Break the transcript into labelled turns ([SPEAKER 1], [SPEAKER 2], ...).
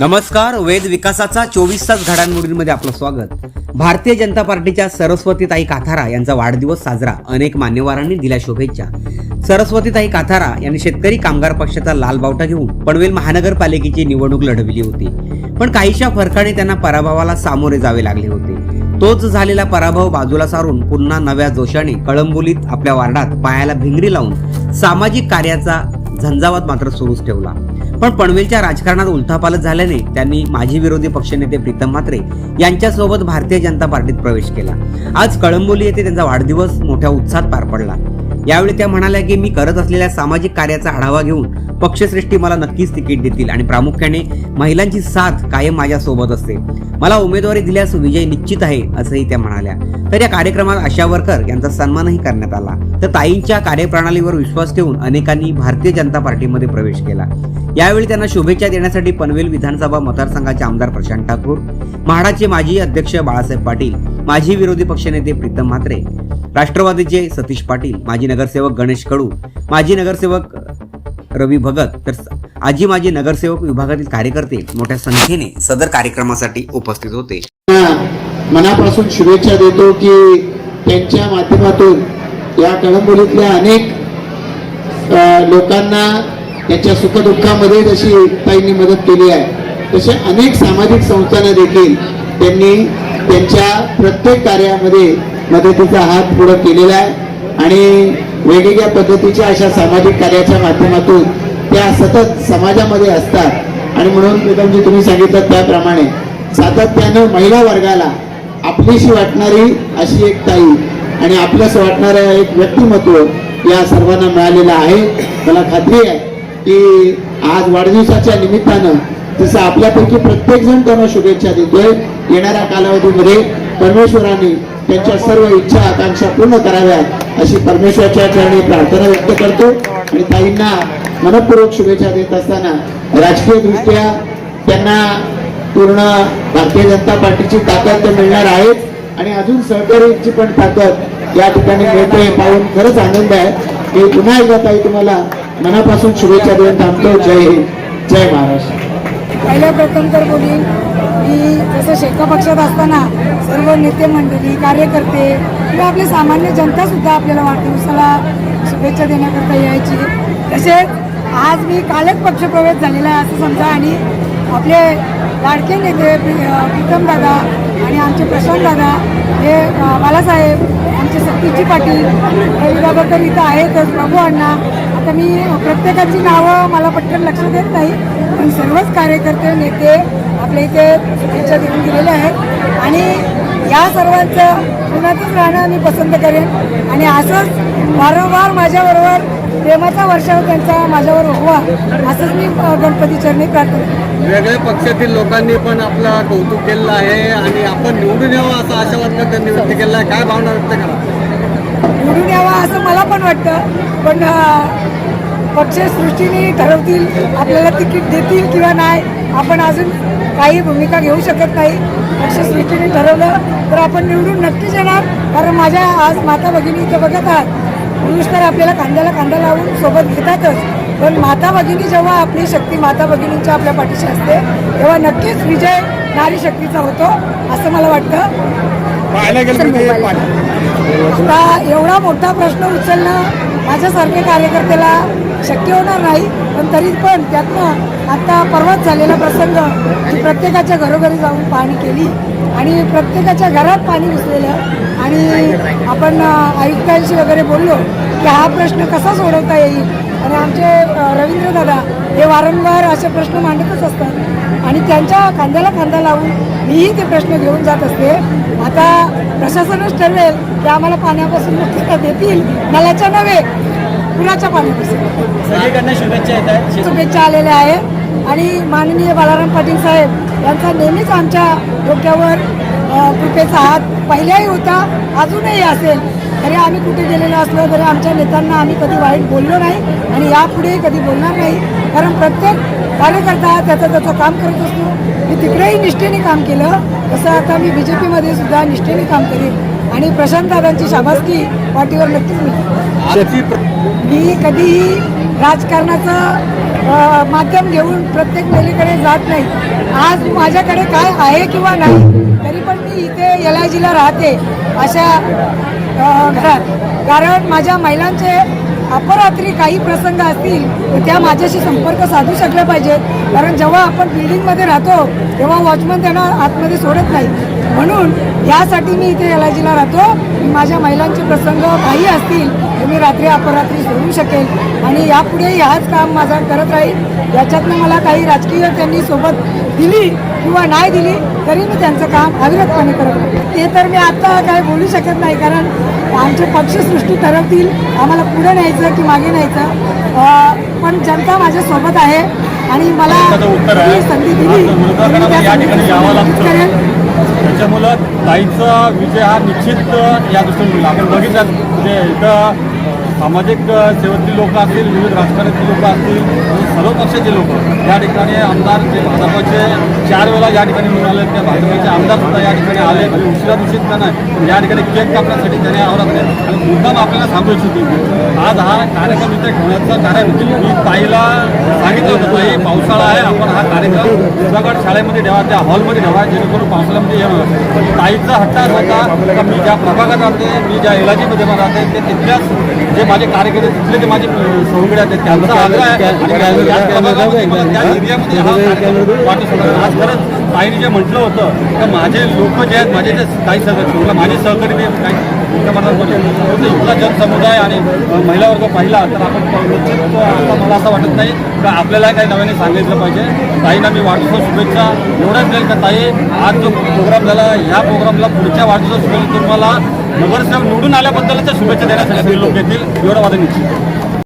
[SPEAKER 1] नमस्कार वेद विकासाचा चोवीस तास घडामोडींमध्ये आपलं स्वागत. भारतीय जनता पार्टीच्या सरस्वतीताई काथारा यांचा वाढदिवस साजरा. अनेक मान्यवरांनी दिल्या शुभेच्छा. सरस्वतीताई काथारा यांनी शेतकरी कामगार पक्षाचा लाल बावटा घेऊन पनवेल महानगरपालिकेची निवडणूक लढविली होती. पण काहीशा फरकाने त्यांना पराभवाला सामोरे जावे लागले होते. तोच झालेला पराभव बाजूला सारून पुन्हा नव्या जोशाने कळंबोलीत आपल्या वार्डात पायाला भिंगरी लावून सामाजिक कार्याचा झंझावात मात्र सुरूच ठेवला. पण पनवेलच्या राजकारणात उलथापालत झाल्याने त्यांनी माजी विरोधी पक्षनेते प्रीतम म्हात्रे यांच्यासोबत भारतीय जनता पार्टीत प्रवेश केला. आज कळंबोली येथे त्यांचा वाढदिवस मोठ्या उत्साहात पार पडला. यावेळी त्या म्हणाल्या की मी करत असलेल्या सामाजिक कार्याचा आढावा घेऊन पक्षश्रेष्ठी मला नक्कीच तिकीट देतील आणि प्रामुख्याने महिलांची साथ कायम माझ्यासोबत असते. मला उमेदवारी दिल्यास विजय निश्चित आहे असंही त्या म्हणाल्या. तर या कार्यक्रमात आशा वर्कर यांचा सन्मानही करण्यात आला. तर ताईंच्या कार्यप्रणालीवर विश्वास ठेवून अनेकांनी भारतीय जनता पार्टीमध्ये प्रवेश केला. यावेळी त्यांना शुभेच्छा देण्यासाठी पनवेल विधानसभा मतदारसंघाचे आमदार प्रशांत ठाकूर म्हाडाचे माजी अध्यक्ष बाळासाहेब पाटील माजी विरोधी पक्षनेते प्रीतम म्हात्रे राष्ट्रवादीचे सतीश पाटील माजी नगरसेवक गणेश कडू माजी नगरसेवक रवी भगत तर आजी माजी नगरसेवक विभागातील कार्यकर्ते मोठ्या संख्येने सदर कार्यक्रमासाठी उपस्थित होते.
[SPEAKER 2] मनापासून शुभेच्छा देतो की त्यांच्या माध्यमातून या कळंबोलीतल्या अनेक लोकांना त्यांच्या सुखदुःखामध्ये जशी ताईंनी मदत केली आहे तसे अनेक सामाजिक संस्थांना देखील त्यांनी त्यांच्या प्रत्येक कार्यामध्ये मदतीचा हात पुढे केलेला आहे. आणि वेगवेगळ्या पद्धतीच्या अशा सामाजिक कार्याच्या माध्यमातून त्या सतत समाजामध्ये असतात. आणि म्हणून प्रीतमजी तुम्ही सांगितलं त्याप्रमाणे सातत्यानं महिला वर्गाला आपलीशी वाटणारी अशी एक ताई आणि आपलंच वाटणारं एक व्यक्तिमत्व या सर्वांना मिळालेलं आहे. मला खात्री आहे की आज वाढदिवसाच्या निमित्तानं जसं आपल्यापैकी प्रत्येकजण त्यांना शुभेच्छा देतोय. येणाऱ्या कालावधीमध्ये परमेश्वरांनी त्यांच्या सर्व इच्छा आकांक्षा पूर्ण कराव्यात अशी परमेश्वराच्या चरणी प्रार्थना व्यक्त करतो. आणि ताईंना मनपूर्वक शुभेच्छा देत असताना राजकीय दृष्ट्या त्यांना पूर्ण भारतीय जनता पार्टीची ताकद तर मिळणार आहेच. आणि अजून सहकार्याची पण ताकद या ठिकाणी मिळते हे पाहून खरंच आनंद आहे. मी पुन्हा एकदा ताई तुम्हाला मनापासून शुभेच्छा देऊन थांबतो. जय हिंद. जय महाराष्ट्र.
[SPEAKER 3] शेका पक्षात असताना सर्व नेते मंडळी कार्यकर्ते किंवा आपली सामान्य जनता सुद्धा आपल्याला वाढदिवसाला शुभेच्छा देण्याकरता यायची. तसेच आज मी कालच पक्षप्रवेश झालेला आहे असं समजा आणि आपले लाडके नेते प्रीतम दादा आणि आमचे प्रशांत दादा हे बालासाहेब आमचे सतीजी पाटील रवी बाबा इथं आहेतच प्रभू अण्णा आता मी प्रत्येकाची नावं मला पटकन लक्षात येत नाही पण सर्वच कार्यकर्ते नेते आपल्या इथे शुभेच्छा देऊन दिलेल्या आहेत. आणि या सर्वांचं पुण्यातच राहणं मी पसंत करेन. आणि असंच वारंवार माझ्याबरोबर प्रेमाचा वर्षाव त्यांचा माझ्यावर व्हावा असंच मी गणपती चरणी प्रार्थना.
[SPEAKER 4] वेगळ्या पक्षातील लोकांनी पण आपला कौतुक केलेलं आहे आणि आपण निवडून यावं असा आशावाद त्यांनी व्यक्त केला आहे. काय भावना व्यक्त करा
[SPEAKER 3] निवडून यावा असं मला पण वाटतं पण पक्षसृष्टीने ठरवतील आपल्याला तिकीट देतील किंवा नाही आपण अजून काही भूमिका घेऊ शकत नाही. पक्षसृष्टीने ठरवलं तर आपण निवडून नक्कीच येणार. कारण माझ्या आज माता भगिनी इथं बघत आहात. पुरुष तर आपल्याला कांद्याला कांदा लावून सोबत घेतातच. पण माता भगिनी जेव्हा आपली शक्ती माता भगिनींच्या आपल्या पाठीशी असते तेव्हा नक्कीच विजय नारी शक्तीचा होतो असं मला वाटतं. आता एवढा मोठा प्रश्न उचलणं माझ्यासारख्या कार्यकर्त्याला शक्य होणार नाही पण तरी पण त्यातनं आता परवाच झालेला प्रसंग की प्रत्येकाच्या घरोघरी जाऊन पाहणी केली आणि प्रत्येकाच्या घरात पाणी घुसलेलं आणि आपण आयुक्तांशी वगैरे बोललो की हा प्रश्न कसा सोडवता येईल? आणि आमचे रवींद्र दादा हे वारंवार असे प्रश्न मांडतच असतात. आणि त्यांच्या खांद्याला खांदा लावून मीही ते प्रश्न घेऊन जात असते. आता प्रशासनच ठरवेल की आम्हाला पाण्यापासून मुक्तता देतील. नल्याच्या नव्हे पुराच्या पाण्यापासून.
[SPEAKER 4] सगळीकडनं शुभेच्छा येत आहेत.
[SPEAKER 3] शुभेच्छा आलेल्या आहेत. आणि माननीय बालाराम पाटील साहेब यांचा नेहमीच आमच्या डोक्यावर कृपेचा हात पहिल्याही होता अजूनही असेल. तरी आम्ही कुठे गेलेलो असलो तरी आमच्या नेत्यांना आम्ही कधी वाईट बोललो नाही आणि यापुढे कधी बोलणार नाही. कारण प्रत्येक कार्यकर्ता त्याचं त्याचं काम करत असतो. मी तिकडेही निष्ठेने काम केलं. तसं आता मी बी जे पीमध्ये सुद्धा निष्ठेने काम करेन. आणि प्रशांत दादांची शाबासकी पाठीवर नक्कीच मिळते मी कधीही राजकारणाचं माध्यम घेऊन प्रत्येक मुलीकडे जात नाही. आज माझ्याकडे काय आहे किंवा नाही तरी पण मी इथे एल आय जीला राहते अशा घरात. कारण माझ्या महिलांचे अपरात्री काही प्रसंग असतील तर त्या माझ्याशी संपर्क साधू शकल्या पाहिजेत. कारण जेव्हा आपण बिल्डिंगमध्ये राहतो तेव्हा वॉचमन त्यांना आतमध्ये सोडत नाही म्हणून यासाठी मी इथे एल आय जीला राहतो माझ्या महिलांचे प्रसंग काही असतील तर मी रात्री अपरात्री सोडू शकेल. आणि यापुढे हाच काम माझा करत राहील. याच्यातनं मला काही राजकीय त्यांनी सोबत दिली किंवा नाही दिली तरी मी त्यांचं काम अविरतपणे करत ते तर मी आता काय बोलू शकत नाही कारण आमचे पक्षसृष्टी ठरवतील. आम्हाला पुढे न्यायचं की मागे न्यायचं? पण जनता माझ्यासोबत आहे आणि मला. ही संधी दिली. करेन.
[SPEAKER 5] त्याच्यामुळं ताईचा विजय हा निश्चित या दृष्टीने आपण बघितलं म्हणजे इथं सामाजिक सेवेतली लोक असतील विविध राजकारणातली लोक असतील सर्व पक्षाचे लोक या ठिकाणी आमदार जे भाजपाचे चार वेळा या ठिकाणी मिळाले त्या भाजपाचे आमदार सुद्धा या ठिकाणी आले आणि उशिरा दिवशी त्यांना नाही या ठिकाणी केक कापण्यासाठी त्याने आवडत नाही आणि मुद्दाम आपल्याला सांगू इच्छितो आज हा कार्यक्रम इथे ठेवण्याचं कारण मी ताईला सांगितलं होतं हे पावसाळा आहे आपण हा कार्यक्रम दुधागड शाळेमध्ये ठेवा त्या हॉलमध्ये ठेवा जेणेकरून पावसाळ्यामध्ये येणं ताईचा हट्ट असा होता का मी ज्या प्रभागात राहते मी ज्या इलाजीमध्ये राहते ते तिथल्याच जे माझे कार्यकर्ते तिथले जे माझे सौकडे आहेत त्यांचा आग्रह मी आज खरंच ताईने जे म्हटलं होतं तर माझे लोक जे आहेत माझे जे काही सहकारी माझे सहकारी जे काही होते इथला जनसमुदाय आणि महिला वर्ग पाहिला तर आपण मला असं वाटत नाही का आपल्याला काही नव्याने सांगितलं पाहिजे. ताईंना मी वाढदिवस शुभेच्छा एवढंच देईल का ताई? आज जो प्रोग्राम झाला ह्या प्रोग्रामला पुढच्या वाढदिवस शुभेच्छा तुम्हाला. नगरसेवक निवडून आल्याबद्दलच्या शुभेच्छा देण्यासाठी लोक येतील. एवढं वादन